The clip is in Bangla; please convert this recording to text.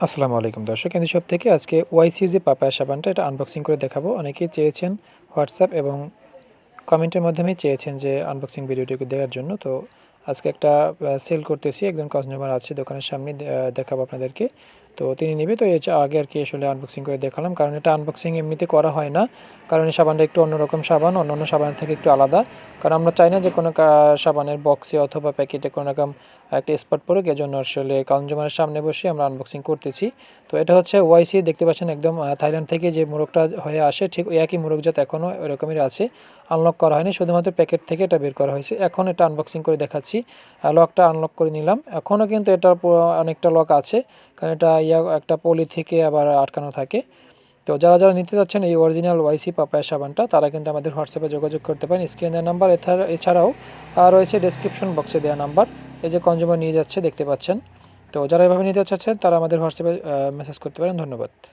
আসসালামু আলাইকুম দর্শক এন্ড শপ থেকে আজকে ওয়াইসি যে পাপায়া সাবানটা এটা আনবক্সিং করে দেখাবো। অনেকেই চেয়েছেন হোয়াটসঅ্যাপ এবং কমেন্টের মাধ্যমে চেয়েছেন যে আনবক্সিং ভিডিওটিকে দেওয়ার জন্য। তো আজকে একটা সেল করতেছি। একজন কাস্টমার আছে দোকানের সামনে দেখাবো আপনাদেরকে। তো তিনি নেবে, তো এর আগে আর কি আসলে আনবক্সিং করে দেখালাম। কারণ এটা আনবক্সিং এমনিতে করা হয় না। কারণ এই সাবানটা একটু অন্যরকম সাবান, অন্যান্য সাবানের থেকে একটু আলাদা। কারণ আমরা চাই না যে কোনো সাবানের বক্সে অথবা প্যাকেটে কোনো রকম একটা স্পট পড়ুক। এজন্য আসলে কনজিউমারের সামনে বসে আমরা আনবক্সিং করতেছি। তো এটা হচ্ছে ওয়াইসি দেখতে পাচ্ছেন একদম থাইল্যান্ড থেকে যে মোরগটা হয়ে আসে, ঠিক ওই একই মোরগ জাত এখনও এরকমই আছে। আনলক করা হয়নি, শুধুমাত্র প্যাকেট থেকে এটা বের করা হয়েছে। এখন এটা আনবক্সিং করে দেখাচ্ছি। লকটা আনলক করে নিলাম। এখনও কিন্তু এটার অনেকটা লক আছে কারণ এটা ইয়া একটা পলি থেকে আবার আটকানো থাকে। তো যারা যারা নিতে চাচ্ছেন এই অরিজিনাল ওয়াইসি পাপায়া সাবানটা তারা কিন্তু আমাদের হোয়াটসঅ্যাপে যোগাযোগ করতে পারেন। স্ক্রিনের নাম্বার এছাড়া এছাড়াও আহ, রয়েছে ডেসক্রিপশন বক্সে দেওয়া নাম্বার এই যে কনজিউমার নিয়ে যাচ্ছে দেখতে পাচ্ছেন। তো যারা এভাবে নিতে চাচ্ছেন তারা আমাদের হোয়াটসঅ্যাপে মেসেজ করতে পারেন। ধন্যবাদ।